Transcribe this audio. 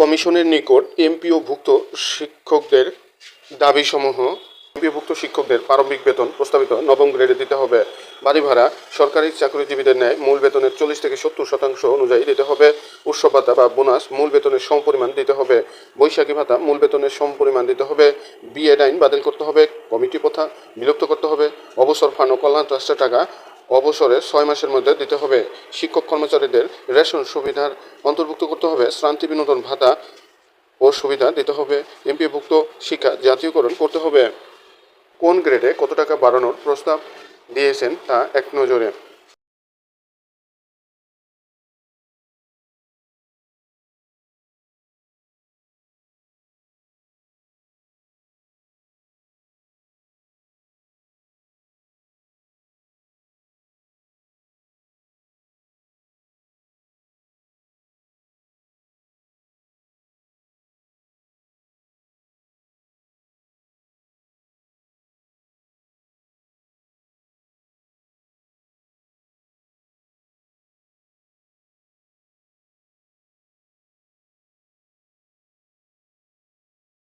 কমিশনের নিকট এমপিওভুক্ত শিক্ষকদের দাবিসমূহ, এমপিওভুক্ত শিক্ষকদের প্রারম্ভিক বেতন প্রস্তাবিত নবম গ্রেডে দিতে হবে। বাড়ি ভাড়া সরকারি চাকরিজীবীদের ন্যায় মূল বেতনের চল্লিশ থেকে সত্তর শতাংশ অনুযায়ী দিতে হবে। উৎসব ভাতা বা বোনাস মূল বেতনের সমপরিমাণ দিতে হবে। বৈশাখী ভাতা মূল বেতনের সমপরিমাণ দিতে হবে। বিএড আইন বাতিল করতে হবে। কমিটি প্রথা বিলুপ্ত করতে হবে। অবসর ফান্ড ও কল্যাণ ট্রাস্টের টাকা অবসরের ছয় মাসের মধ্যে দিতে হবে। শিক্ষক কর্মচারীদের রেশন সুবিধার অন্তর্ভুক্ত করতে হবে শ্রান্তি বিনোদন ভাতা ও সুবিধা দিতে হবে, এমপিভুক্ত শিক্ষা জাতীয়করণ করতে হবে। কোন গ্রেডে কত টাকা বাড়ানোর প্রস্তাব দিয়েছেন তা এক নজরে।